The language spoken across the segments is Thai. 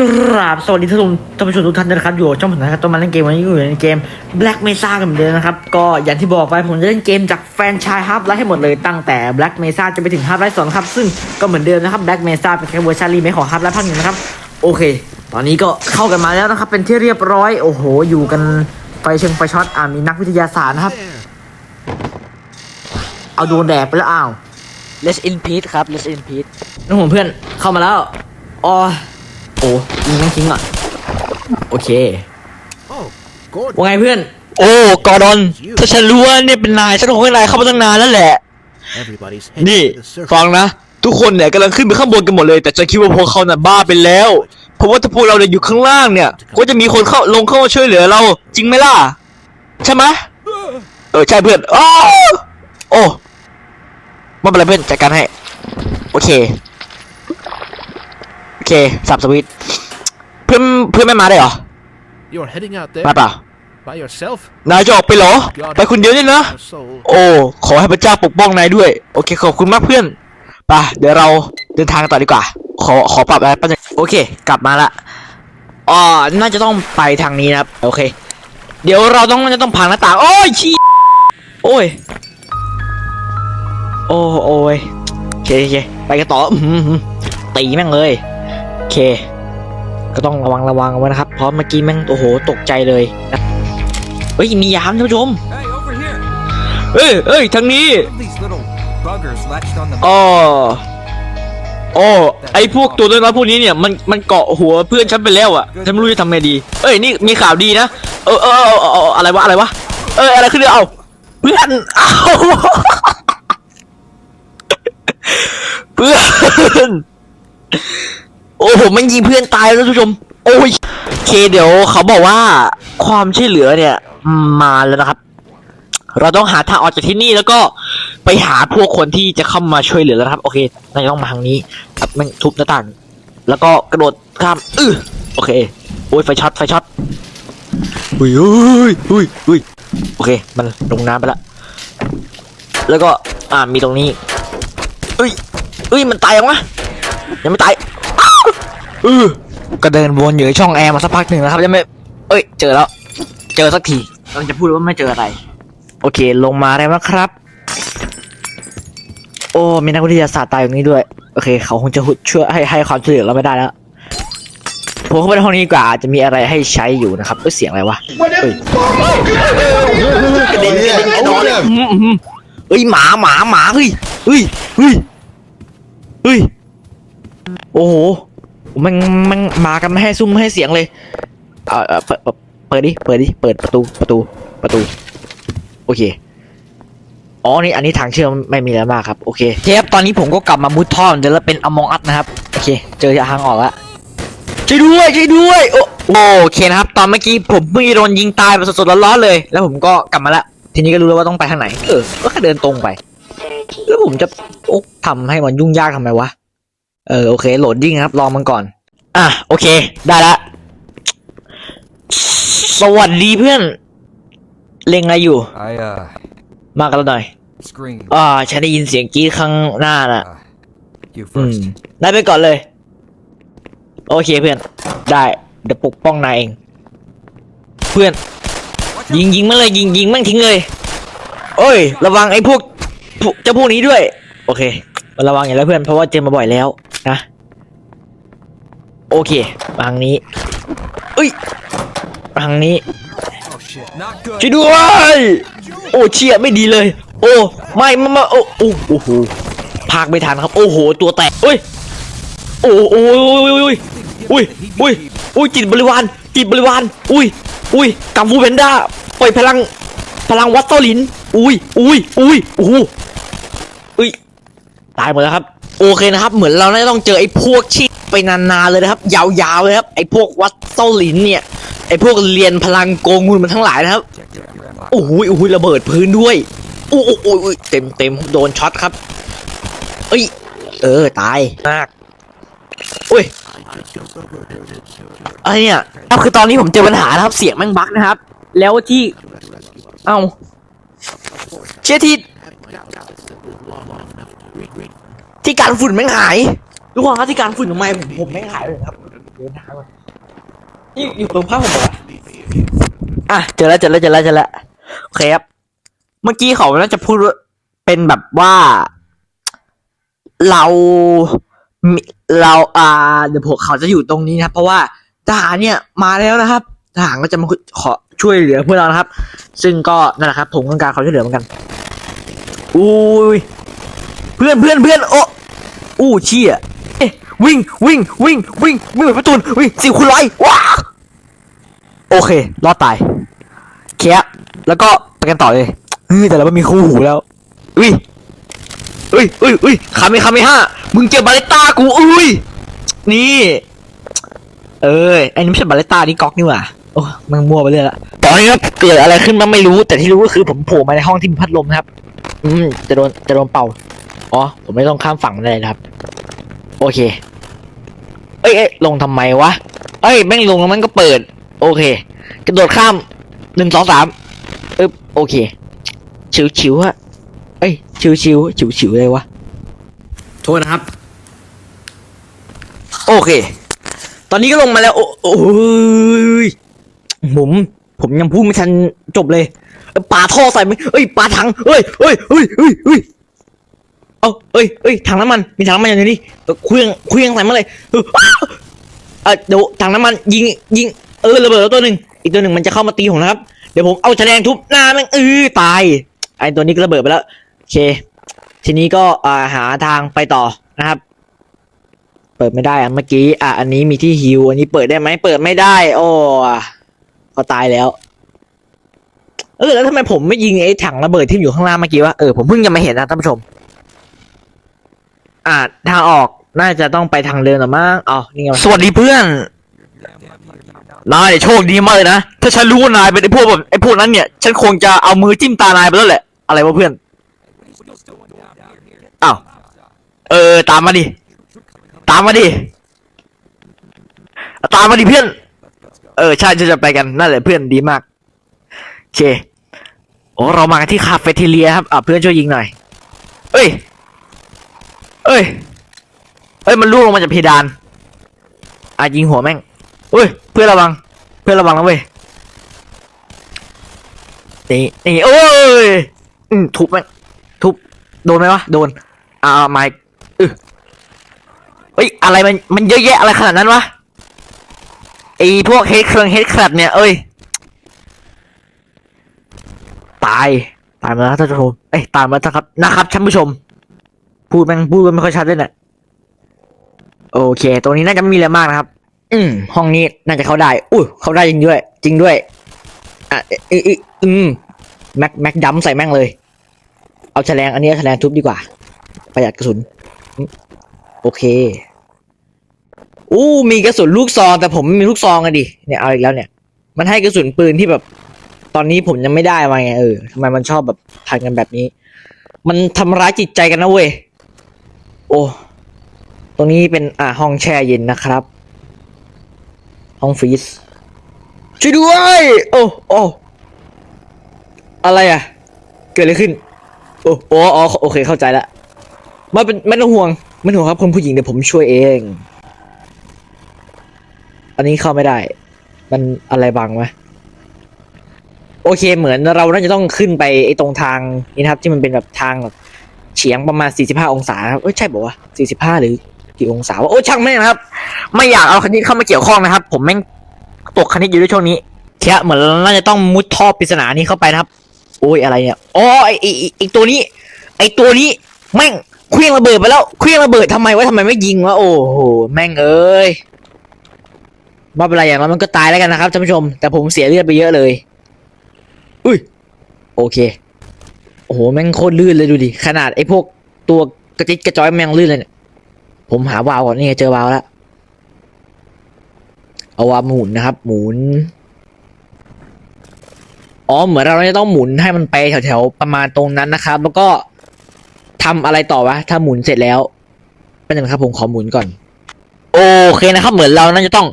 กราบสวัสดีท่านผู้ชมทุกท่านนะครับอยู่ช่องผมนะครับตัวมาเล่นเกมวันนี้อยู่ในเกม Black Mesa กันเหมือนเดิมนะครับ ก็อย่างที่บอกไปผมจะเล่นเกมจากแฟนชายฮับไลท์ให้หมดเลยตั้งแต่ Black Mesa จะไปถึงฮับไลท์สองครับ ซึ่งก็เหมือนเดิมนะครับ Black Mesa เป็นแค่เวอร์ชันรีเมคของฮับไลท์ภาคหนึ่งนะครับ โอเค ตอนนี้ก็เข้ากันมาแล้วนะครับ เป็นที่เรียบร้อยโอ้โห อยู่กันไฟเชิงไฟช็อตอ่ามีนักวิทยาศาสตร์นะครับ เอาโดนแดกไปแล้วอ้าว Let's in peace ครับ Let's in peace น้องผมเพื่อนเข้ามาแล้วอ๋อ โอ้ยิงแม่งทิ้งอะ โอเค Oh, Gordon. ว่าไงเพื่อน โอ้ กอร์ดอน ถ้าฉันรู้ว่าเนี่ยเป็นนายฉันคงให้นายเข้ามาตั้งนานแล้วแหละ Everybody's นี่ heading to the circus. ฟังนะ ทุกคนเนี่ยกำลังขึ้นไปข้างบนกันหมดเลย แต่ฉันคิดว่าพวกเขาน่ะบ้าไปแล้ว เพราะว่าถ้าพวกเราเนี่ยอยู่ข้างล่างเนี่ย ก็จะมีคนเข้าลงเข้ามาช่วยเหลือเรา จริงไหมล่ะ ใช่ไหมเออใช่เพื่อนอ้าวโอ้ไม่เป็นไรเพื่อนจัดการให้ โอเคโอเคสับสวิตช์เพื่อนเพื่อนไม่มาได้เหรอ You're heading out there มาเปล่า by yourself? นายจะออกไปเหรอ ไปคนเดียวเนี่ยนะ Your soul. โอ้ ขอให้พระเจ้าปกป้องนายด้วย โอเค ขอบคุณมากเพื่อนไปเดี๋ยวเราเดินทางต่อดีกว่า ขอ ขอปรับอะไรแป๊บนึงโอเค กลับมาละอ๋อน่าจะต้องไปทางนี้นะครับ โอเค เดี๋ยวเราต้องน่าจะต้องพังหน้าต่าง โอ้ยชี้โอ้ย โอ้โอ้ยโอเคโอเคไปกันต่ออื้อหือหือตีแม่งเลย โอเค ก็ต้องระวังระวังเอาไว้นะครับ เพราะเมื่อกี้แม่งโอ้โหตกใจเลยนะเฮ้ยมียามท่านผู้ชม Hey, over here! เอ้ยเอ้ยทางนี้ These little buggers latched on the อ๋อโอ้ไอพวกตัวน้อยๆพวกนี้เนี่ยมันมันเกาะหัวเพื่อนฉันไปแล้วอะฉันไม่รู้จะทำไงดี เอ้ยนี่มีข่าวดีนะเออเออเออเออเอออะไรวะอะไรวะเอ้ยอะไรขึ้นเนี่ยเอาเพื่อนเอาเพื่อน โอ้ผมมันยิงเพื่อนตายแล้วท่านผู้ชม โอ้ยโอเคเดี๋ยวเขาบอกว่าความช่วยเหลือเนี่ยมาแล้วนะครับ เราต้องหาทางออกจากที่นี่แล้วก็ไปหาพวกคนที่จะเข้ามาช่วยเหลือแล้วครับ โอเคนายต้องมาทางนี้ครับมันทุบหน้าต่าง แล้วก็กระโดดข้ามอื้อโอเคโอ้ยไฟช็อตไฟช็อตอุ้ยอุ้ยอุ้ยอุ้ยโอเค มันลงน้ำไปละแล้วก็อ่ามีตรงนี้เอ้ยเอ้ยมันตายยังวะยังไม่ตาย เออก็เดินวนอยู่ในช่องแอร์มาสักพักหนึ่งนะครับยังไม่เอ้ย เจอแล้ว เจอสักทีเราจะพูดว่าไม่เจออะไร โอเค ลงมาแล้วนะครับ โอ้มีนักวิทยาศาสตร์ตายอยู่นี้ด้วย โอเค เขาคงจะหุดช่วยให้ให้ความช่วยเหลือเราไม่ได้แล้วผมเข้าไปในห้องนี้ดีกว่าอาจจะมีอะไรให้ใช้อยู่นะครับเอ้ยเสียงอะไรวะเอ้ยกระเด็นกระเด็นกระโดดอืมอืมเอ้ยหมาหมาหมาเฮ้ยเฮ้ยเฮ้ยเฮ้ยโอ้โห มันมันมากันไม่ให้ซุ่มไม่ให้เสียงเลยเออเออเปิดเปิดเปิดดิเปิดดิเปิดประตูประตูประตู โอเคอ๋อนี่อันนี้ทางเชื่อมไม่มีแล้วมากครับโอเคเทปตอนนี้ผมก็กลับมามุดท่อเดี๋ยวแล้วเป็นอมองอัดนะครับโอเค เจอทางออกแล้วช่วยด้วยช่วยด้วย โอโอเคนะครับ ตอนเมื่อกี้ผมเพิ่งโดนยิงตายไปสดๆร้อนๆเลย แล้วผมก็กลับมาละทีนี้ก็รู้แล้วว่าต้องไปทางไหน เออ ก็แค่เดินตรงไป แล้วผมจะโอ้ทำให้มันยุ่งยากทำไมวะ เออโอเค โหลดดิ้งครับลองมันก่อน อะโอเค ได้ละ สวัสดีเพื่อน เล็งอะไรอยู่ I, uh, มากันแล้วหน่อย scream. อ่าฉันได้ยินเสียงกรีดข้างหน้าน่ะ Uh, you อืม first. นายไปก่อนเลย โอเคเพื่อน ได้เดี๋ยวปกป้องนายเอง เพื่อน ยิงยิงมันเลยยิงยิงแม่งทิ้งเลย โอ้ย ระวังไอ้พวกพวกเจ้าพวกนี้ด้วย โอเคมันระวังอย่างแล้วเพื่อนเพราะว่าเจอมาบ่อยแล้ว นะ โอเคมาทางนี้เอ้ยมาทางนี้ช่วยด้วย โอ้เชี่ยไม่ดีเลย โอ้ไม่ไม่ไม่โอ้โอ้โหพากไม่ทันครับ โอ้โห ตัวแตกเอ้ยโอ้โอ้ยโอ้ยโอ้ยโอ้ยโอ้ยจิตบริวารจิตบริวารอุ้ยอุ้ยกัมฟูเพนด้าปล่อยพลังพลังวัดโตลินอุ้ยอุ้ยอุ้ยโอ้โอุ้ยตายหมดแล้วครับ โอเคนะครับ เหมือนเราน่าจะต้องเจอไอ้พวกที่ไปนานๆเลยนะครับ ยาวๆเลยครับ ไอ้พวกวัดโตลินเนี่ย ไอ้พวกเรียนพลังโกงุนมันทั้งหลายนะครับ โอ้โหโอ้โหระเบิดพื้นด้วยโอ้โหโอ้โหเต็มเต็มโดนช็อตครับ เอ้ย เออ ตายมากอุ้ยอะไรเนี่ยครับคือตอนนี้ผมเจอปัญหานะครับ เสียงแม่งบั๊กนะครับ แล้วที่ เอ้าเชื่อที่ ที่การฝุ่นแม่งหายทุกคนครับที่การฝุ่นทำไมผมผมแม่งหายเลยครับเดินหาก่อนนี่อยู่ตรงผ้าห่มเหรออะเจอแล้วเจอแล้วเจอแล้วเจอแล้วโอเคครับเมื่อกี้เขาน่าจะพูดว่าเป็นแบบว่า เรามีเราอ่าเดี๋ยวพวกเขาจะอยู่ตรงนี้นะครับ เพราะว่าทหารเนี่ยมาแล้วนะครับทหารก็จะมาขอช่วยเหลือพวกเรานะครับ ซึ่งก็นั่นแหละครับผมต้องการความช่วยเหลือเหมือนกันอุ้ย เพื่อนเพื่อนเพื่อนโอ้อู้เชี่ยเอ๊ะวิ่งวิ่งวิ่งวิ่งวิ่งไปประตูนวิ่งสิวคุณร้อยว้าโอเค รอดตายแค่แล้วก็ไปกันต่อเลยเฮ้ยแต่เราไม่มีคู่หูแล้วอุ้ยอุ้ยอุ้ยอุ้ยคาเมคาเมห้ามึงเจอบาเลต้ากูอุ้ยนี่ เอ้ยไอ้นี่ไม่ใช่บาเลต้านี่ก๊อกนี่หว่าโอ้มันมั่วไปเรื่อยละตอนนี้ครับเกิดอะไรขึ้นมาไม่รู้ แต่ที่รู้ก็คือผมโผล่มาในห้องที่มีพัดลมนะครับ อืมจะโดนจะโดนเป่า อ๋อ ผมไม่ต้องข้ามฝั่งเลยนะครับ โอเค เอ้ยเอ้ยลงทำไมวะ เอ้ย แม่งลงแล้วมันก็เปิด โอเค กระโดดข้ามหนึ่งสองสามอึ๊บโอเค ชิวชิวๆอะเอ้ย ชิวชิวชิวชิวๆเลยวะ โทษนะครับ โอเค ตอนนี้ก็ลงมาแล้ว โอ้โอ้ยผมผมยังพูดไม่ทันจบเลยเอ้ยปาท่อใส่ไหมเอ้ยปาถังเอ้ยเอ้ยเอ้ยเอ้ย เอ้าเอ้ยเอ้ยถังน้ำมัน มีถังน้ำมันอยู่ในนี้เครื่องเครื่องใส่มาเลยเอออ้าเออเดี๋ยวถังน้ำมันยิงยิงเออระเบิดแล้วตัวหนึ่งอีกตัวหนึ่งมันจะเข้ามาตีผมนะครับ เดี๋ยวผมเอาแฉลงทุบหน้าแม่งเออตาย ไอตัวนี้ก็ระเบิดไปแล้วโอเค ทีนี้ก็อ่าหาทางไปต่อนะครับ เปิดไม่ได้อะเมื่อกี้อะอันนี้มีที่ฮิวอันนี้เปิดได้ไหมเปิดไม่ได้ โอ้ก็ตายแล้ว เออแล้วทำไมผมไม่ยิงไอ้ถังระเบิดที่อยู่ข้างล่างเมื่อกี้วะเออผมเพิ่งจะมาเห็นนะท่านผู้ชม อ่าทางออกน่าจะต้องไปทางเดินหรือมั้งอ๋อนี่ไงสวัสดีเพื่อน นายโชคดีมากเลยนะ ถ้าฉันรู้ว่านายเป็นไอ้พวกแบบไอ้พวกนั้นเนี่ย ฉันคงจะเอามือจิ้มตานายไปแล้วแหละ อะไรวะเพื่อน อ้าว เออ ตามมาดิ ตามมาดิ ตามมาดิเพื่อน เออ ใช่จะจะไปกันนั่นแหละเพื่อนดีมากโอเค โอ้เรามากันที่คาเฟ่ทีเลียครับ อะเพื่อนช่วยยิงหน่อย เอ้ย เอ้ย เอ้ยมันล่วงลงมาจากเพดาน อะยิงหัวแม่งเอ้ย เพื่อนระวัง เพื่อนระวังนะเว้ยนี่นี่โอ้ยอืมทุบแม่งทุบ โดนไหมวะ โดน อ่าไม้เออเฮ้ย อะไรมัน มันเยอะแยะอะไรขนาดนั้นวะ ไอพวกเฮดเครื่องเฮดแครดเนี่ย เอ้ย ตาย ตายมาแล้วท่านผู้ชม เอ้ย ตายมาแล้วครับ นะครับท่านผู้ชม พูดแม่งพูดไม่ค่อยชัดด้วยเนี่ยโอเค ตรงนี้น่าจะไม่มีอะไรมากนะครับ อืม ห้องนี้น่าจะเข้าได้ อุ้ยเข้าได้จริงด้วย จริงด้วย อะอยเออืมแม็กแม็กดัมใส่แม่งเลย เอาแฉลงอันนี้แฉลงทุบดีกว่า ประหยัดกระสุน โอเค อู้มีกระสุนลูกซอง แต่ผมไม่มีลูกซองอะดิ เนี่ยเอาอีกแล้วเนี่ย มันให้กระสุนปืนที่แบบ ตอนนี้ผมยังไม่ได้มาไงเออทำไมมันชอบแบบทำกันแบบนี้ มันทำร้ายจิตใจกันนะเว้ย โอ้ ตรงนี้เป็นอ่าห้องแช่เย็นนะครับ ห้องฟรีซช่วยด้วย โอ้โอ้อะไรอะ เกิดอะไรขึ้น โอ้โอ้โอเคเข้าใจละไมาเป็นไม่ต้องห่วงไม่ต้องห่วงครับคุณผู้หญิงเดี๋ยวผมช่วยเอง อันนี้เข้าไม่ได้ มันอะไรบังไหมโอเคเหมือนเราน่าจะต้องขึ้นไปไอ้ตรงทางนี้นะครับ ที่มันเป็นแบบทางแบบ เฉียงประมาณ 45 องศาครับเอ้ยใช่บอกว่า 45 หรือกี่องศาวะโอ้ช่างแม่งนะครับ ไม่อยากเอาคณิตเข้ามาเกี่ยวข้องนะครับ ผมแม่งตกคณิตอยู่ด้วยช่วงนี้เทียเหมือนน่าจะต้องมุดท่อปริศนานี้เข้าไปนะครับ โอ้ยอะไรเนี่ยอ๋อไอไอไอ้ตัวนี้ ไอตัวนี้แม่งเคลื่องระเบิดไปแล้วเคลื่องระเบิดทำไมวะทำไมไม่ยิงวะโอ้โหแม่งเอ้ยไม่เป็นไรอย่างน้อยมันก็ตายแล้วกันนะครับท่านผู้ชม แต่ผมเสียเลือดไปเยอะเลย อุ้ย โอเค อ้โหแม่งโคตรลื่นเลยดูดิ ขนาดไอ้พวกตัวกระจิตกระจอยแม่งลื่นเลยเนี่ย ผมหาวาล์วก่อนนี่ไงเจอวาล์วแล้วเอาวาล์วหมุนนะครับ หมุน อ๋อเหมือนเราจะต้องหมุนให้มันไปแถวๆประมาณตรงนั้นนะครับ แล้วก็ทำอะไรต่อวะ ถ้าหมุนเสร็จแล้วเป็นยังครับผมขอหมุนก่อน โอเคนะครับ เหมือนเราน่าจะต้อง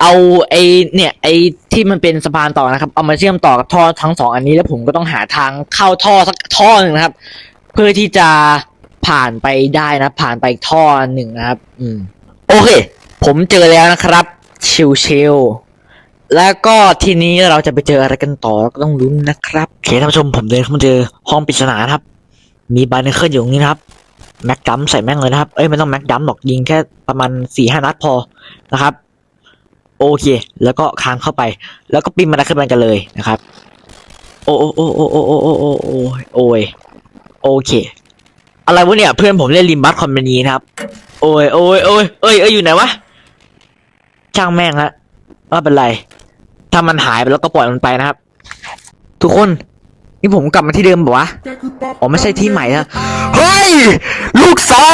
เอาไอ้เนี่ย ไอ ที่มันเป็นสะพานต่อนะครับ เอามาเชื่อมต่อกับท่อทั้งสองอันนี้แล้วผมก็ต้องหาทางเข้าท่อสักท่อหนึ่งนะครับ เพื่อที่จะผ่านไปได้นะ ผ่านไปท่อหนึ่งนะครับ อืม โอเค ผมเจอแล้วนะครับชิลๆแล้วก็ทีนี้เราจะไปเจออะไรกันต่อก็ต้องลุ้นนะครับโอเคท่านผู้ชมผมเดินเข้ามาเจอห้องปริศนานะครับ มีบาร์เนเคิลอยู่ตรงนี้นะครับแม็กดัมใส่แม่งเลยนะครับ เอ้ยไม่ต้องแม็กดัมหรอกยิงแค่ประมาณสี่ห้านัดพอนะครับ โอเค แล้วก็ค้างเข้าไป แล้วก็ปีนมาได้ขึ้นมากันเลยนะครับ โอ้โอ้โอ้โอ้โอ้โอ้โอ้โอ้โอ้โอ้ยโอเค อะไรวะเนี่ย เพื่อนผมเล่นริมบัสคอมพานีนะครับ โอ้ยโอ้ยโอ้ยเอ้ยเอ้ยอยู่ไหนวะช่างแม่งฮะไม่เป็นไร ถ้ามันหายไปแล้วก็ปล่อยมันไปนะครับ ทุกคน นี่ผมกลับมาที่เดิมบอกวะ อ๋อไม่ใช่ที่ใหม่นะเฮ้ย ลูกสอ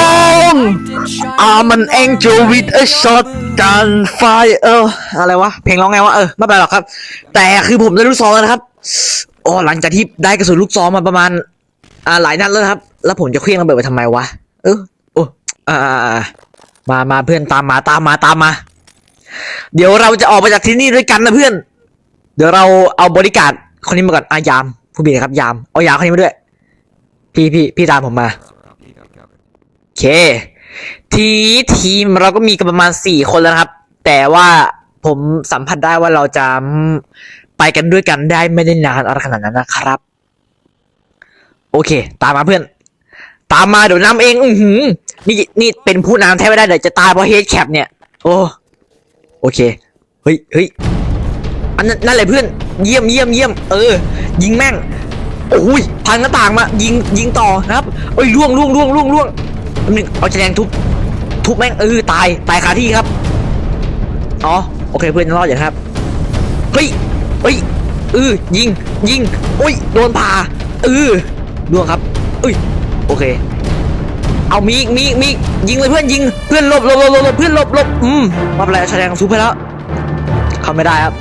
งอามันเองจูวิดเอช็อตกันไฟเอออะไรวะ เพลงร้องไงวะ เออ ไม่เป็นไรหรอกครับ แต่คือผมได้ลูกซองแล้วครับโอ้หลังจากที่ได้กระสุนลูกซองมาประมาณ อ่าหลายนัดแล้วครับ แล้วผมจะเคลื่องระเบิดไปทำไมวะ เออโอ้อ่ามามาเพื่อนตามมาตามมาตามมา เดี๋ยวเราจะออกไปจากที่นี่ด้วยกันนะเพื่อน เดี๋ยวเราเอาบริการคนนี้มาก่อนอายาม ผู้บินครับ ยาม เอายามคนนี้มาด้วย พี่พี่พี่ตามผมมาโอเค ทีทีมเราก็มีกันประมาณสี่คนแล้วนะครับ แต่ว่าผมสัมผัสได้ว่าเราจะไปกันด้วยกันได้ไม่ได้นานอะไรขนาดนั้นนะครับ โอเค ตามมาเพื่อน ตามมาเดี๋ยวนำเอง อือหือ นี่นี่เป็นผู้นำแทบไม่ได้เดี๋ยวจะตายเพราะเฮดแคปเนี่ย โอ้ โอเค เฮ้ยเฮ้ย อันนั้นนั่นแหละเพื่อน เยี่ยมเยี่ยมเยี่ยมเออ ยิงแม่งโอ้ยพังหน้าต่างมา ยิงยิงต่อนะครับเอ้ยล่วงล่วงล่วงล่วงล่วงแป๊บนึงเอาแฉลงทุบทุบแม่งเออตายตายคาที่ครับอ๋อโอเคเพื่อนรอดอย่างครับเฮ้ยเฮ้ยเออยิงยิงโอ้ยโดนผ่าเออล่วงครับเอ้ยโอเค เอามีอีกมีอีกมีอีกยิงเลยเพื่อนยิงเพื่อนลบลบลบลบเพื่อนลบลบอืมมาเป็นไรแสดงซุปไปแล้วเขาไม่ได้ครับ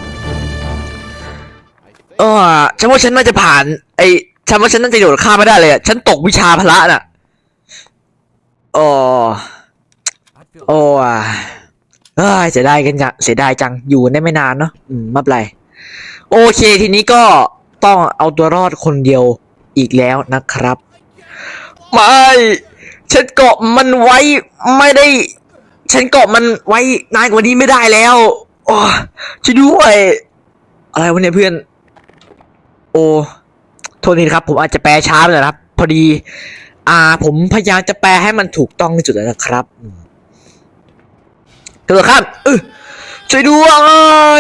เออฉันว่าฉันน่าจะผ่าน ไอ้ฉันว่าฉันน่าจะโดดข้ามไม่ได้เลยอะฉันตกวิชาพละน่ะอ๋อโอ้อะเอ้ยเสียดายกันจังเสียดายจังอยู่ได้ไม่นานเนาะอืมไม่เป็นไรโอเค ทีนี้ก็ต้องเอาตัวรอดคนเดียวอีกแล้วนะครับ ไม่ฉันเกาะมันไว้ไม่ได้ ฉันเกาะมันไว้นานกว่านี้ไม่ได้แล้วโอ้ช่วยด้วยอะไรวะเนี่ยเพื่อน โอ้โทษทีนะครับ ผมอาจจะแปลช้าไปหน่อยนะครับ พอดี อ่า ผมพยายามจะแปลให้มันถูกต้องที่สุดแล้วนะครับอืมกระโดดข้ามเออช่วยด้ว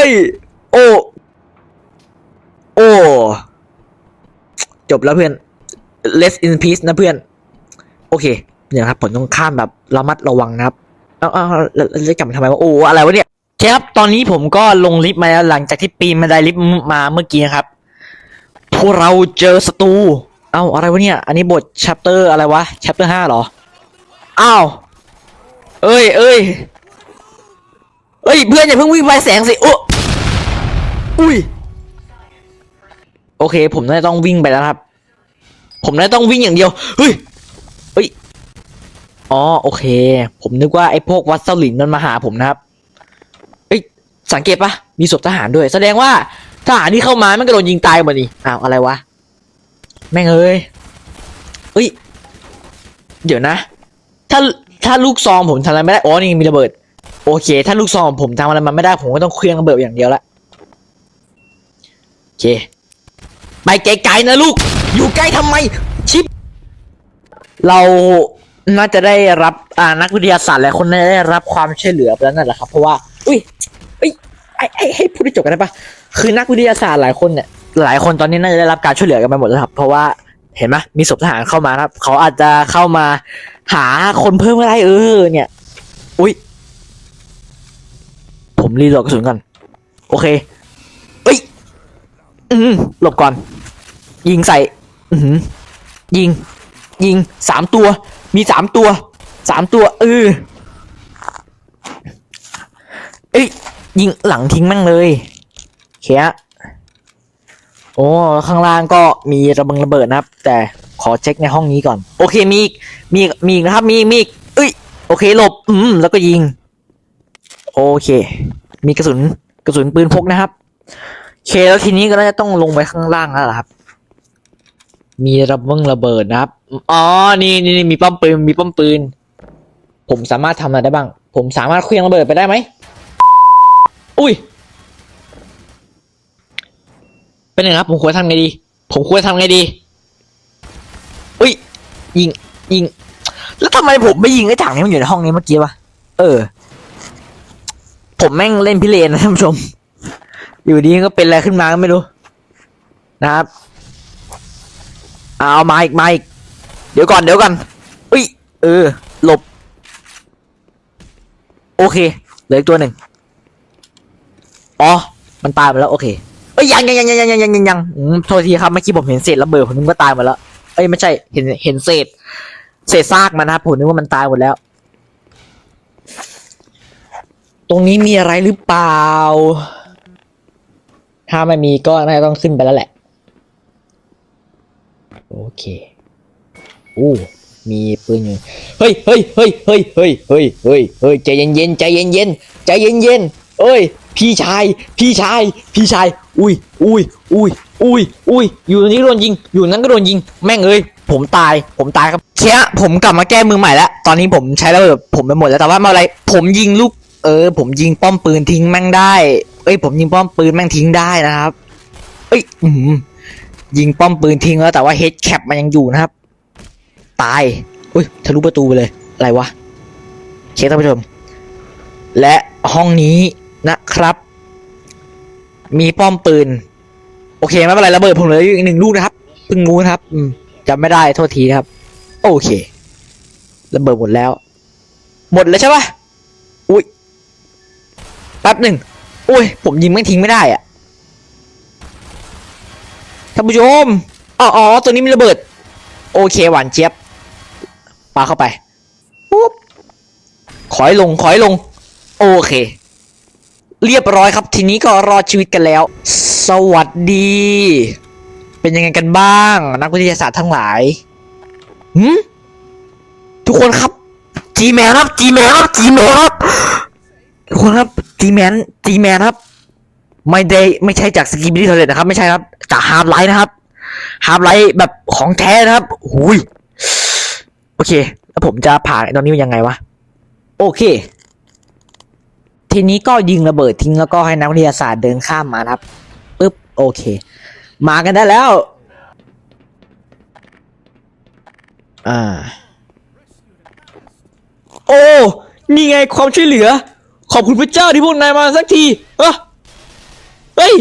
ยโอโอจบแล้วเพื่อน Less in peace นะเพื่อน โอเค เนี่ยครับ ผมต้องข้ามแบบระมัดระวังนะครับ เอาเอาเอาแล้วแล้วจะกลับมาทำไมวะโอ้อะไรวะเนี่ยครับ ตอนนี้ผมก็ลงลิฟต์มาแล้วหลังจากที่ปีนบันได้ลิฟต์มาเมื่อกี้นะครับ พวกเราเจอศัตรูเอ้าอะไรวะเนี่ย อันนี้บท chapter อะไรวะ chapter ห้าเหรออ้าวเอ้ยเอ้ยเอ้ยเพื่อนอย่าเพิ่งวิ่งไปแสงสิโอ้อุ้ยโอเค ผมน่าจะต้องวิ่งไปแล้วครับ ผมน่าจะต้องวิ่งอย่างเดียวเฮ้ยเฮ้ยอ๋อโอเค ผมนึกว่าไอ้พวกวัดเซาหลินมันมาหาผมนะครับเอ้ยสังเกตปะมีศพทหารด้วย แสดงว่า ทหารที่เข้ามามันก็โดนยิงตายหมดนี่อ้าวอะไรวะ แม่งเอ้ยเอ้ย เดี๋ยวนะ ถ้าถ้าลูกซองผมทำอะไรไม่ได้อ๋อนี่มีระเบิด โอเค ถ้าลูกซองผมทำอะไรมันไม่ได้ผมก็ต้องเคลื่องระเบิดอย่างเดียวละโอเค ไปไกลๆนะลูก อยู่ใกล้ทำไม ชิป เราน่าจะได้รับอ่านักวิทยาศาสตร์หลายคนน่าจะได้รับความช่วยเหลือไปแล้วนั่นแหละครับ เพราะว่า อุ้ยเอ้ยไอ้ไอ้ให้พูดให้จบกันได้ปะ คือนักวิทยาศาสตร์หลายคนเนี่ยหลายคนตอนนี้น่าจะได้รับการช่วยเหลือกันไปหมดแล้วครับ เพราะว่าเห็นไหมมีศพทหารเข้ามาครับ เขาอาจจะเข้ามาหาคนเพิ่มก็ได้เออเนี่ย อุ้ยผมรีโหลดกระสุนก่อนโอเคเอ้ยอืมหลบก่อน ยิงใส่ อือหือยิง ยิงสามตัว มีสามตัวสามตัวเออเอ้ยยิงหลังทิ้งมั่งเลย เคฮะโอ้ข้างล่างก็มีระเบิงระเบิดนะครับ แต่ขอเช็คในห้องนี้ก่อน โอเคมีอีกมีมีอีกนะครับมีมีอีกเอ้ยโอเคหลบอืมแล้วก็ยิง โอเค มีกระสุนกระสุนปืนพกนะครับโอเคแล้วทีนี้ก็น่าจะต้องลงไปข้างล่างแล้วล่ะครับ มีระเบิงระเบิดนะครับ อ๋อนี่นี่นี่มีป้อมปืน มีป้อมปืน ผมสามารถทำอะไรได้บ้าง ผมสามารถเคลื่องระเบิดไปได้ไหม อุ้ย เป็นไงครับ ผมควรทำไงดี ผมควรทำไงดี อุ้ย ยิง ยิง แล้วทำไมผมไม่ยิงไอ้ถังนี้มันอยู่ในห้องนี้เมื่อกี้วะ เออ ผมแม่งเล่นพิเรนนะท่านผู้ชม อยู่ดีก็เป็นอะไรขึ้นมาก็ไม่รู้ นะครับ เอามาอีกมาอีก เดี๋ยวก่อนเดี๋ยวก่อน อุ้ย เออ หลบ โอเค เหลืออีกตัวหนึ่ง อ๋อ มันตายไปแล้ว โอเค อ้ยยังยังยังยังยังยังยังยังอืมโทษทีครับเมื่อกี้ผมเห็นเศษระเบิดผมนึกว่าตายหมดแล้วเอ้ยไม่ใช่เห็นเห็นเศษ เศษซากมันนะครับผมนึกว่ามันตายหมดแล้ว ตรงนี้มีอะไรหรือเปล่า ถ้าไม่มีก็น่าจะต้องขึ้นไปแล้วแหละ โอเคอู้มีปืนอยู่เฮ้ยเฮ้ยเฮ้ยเฮ้ยเฮ้ยเฮ้ยเฮ้ยเฮ้ยใจเย็นเย็นใจเย็นเย็นใจเย็นเย็น เอ้ย พี่ชาย พี่ชาย พี่ชาย อุ้ยอุ้ยอุ้ยอุ้ยอุ้ยอยู่ตรงนี้โดนยิง อยู่นั้นก็โดนยิง แม่งเอ้ย ผมตาย ผมตายครับเคียผมกลับมาแก้มือใหม่แล้ว ตอนนี้ผมใช้ระเบิดผมไปหมดแล้วแต่ว่าไมาอะไร ผมยิงลูก เออ ผมยิงป้อมปืนทิ้งแม่งได้ เอ้ย ผมยิงป้อมปืนแม่งทิ้งได้นะครับ เอ้ย อืมยิงป้อมปืนทิ้งแล้วแต่ว่าเฮดแคปมันยังอยู่นะครับ ตาย อุ้ย ทะลุประตูไปเลย อะไรวะ เช็คท่านผู้ชม และห้องนี้ นะครับ มีป้อมปืน โอเคไม่เป็นไรระเบิดผมเหลืออยู่อีกหนึ่งลูกนะครับเพิ่งงูนะครับ อืมจำไม่ได้โทษทีนะครับ โอเคระเบิดหมดแล้ว หมดแล้วใช่ปะอุ้ยแป๊บหนึ่งอุ้ย ผมยิงไม่ทิ้งไม่ได้อะท่านผู้ชมอ๋ออ๋อตัวนี้มีระเบิด โอเคหวานเจี๊ยบปาเข้าไปปุ๊บขอยลงขอยลง โอเค เรียบร้อยครับ ทีนี้ก็รอดชีวิตกันแล้ว สวัสดี เป็นยังไงกันบ้าง นักวิทยาศาสตร์ทั้งหลายหืมทุกคนครับ จีแมนครับจีแมนครับจีแมนครับทุกคนครับจีแมนจีแมนครับ ไม่ได้ไม่ใช่จากสกีบิลี่เทเลตนะครับ ไม่ใช่ครับ จากฮาร์ดไลท์นะครับฮาร์ดไลท์แบบของแท้นะครับหุยโอเค แล้วผมจะผ่านไอ้ตรงนี้ยังไงวะ โอเค ทีนี้ก็ยิงระเบิดทิ้งแล้วก็ให้นักวิทยาศาสตร์เดินข้ามมาครับปึ๊บโอเค มากันได้แล้ว อ่า โอ้นี่ไงความช่วยเหลือ ขอบคุณพระเจ้าที่พวกนายมาสักทีเออเฮ้ย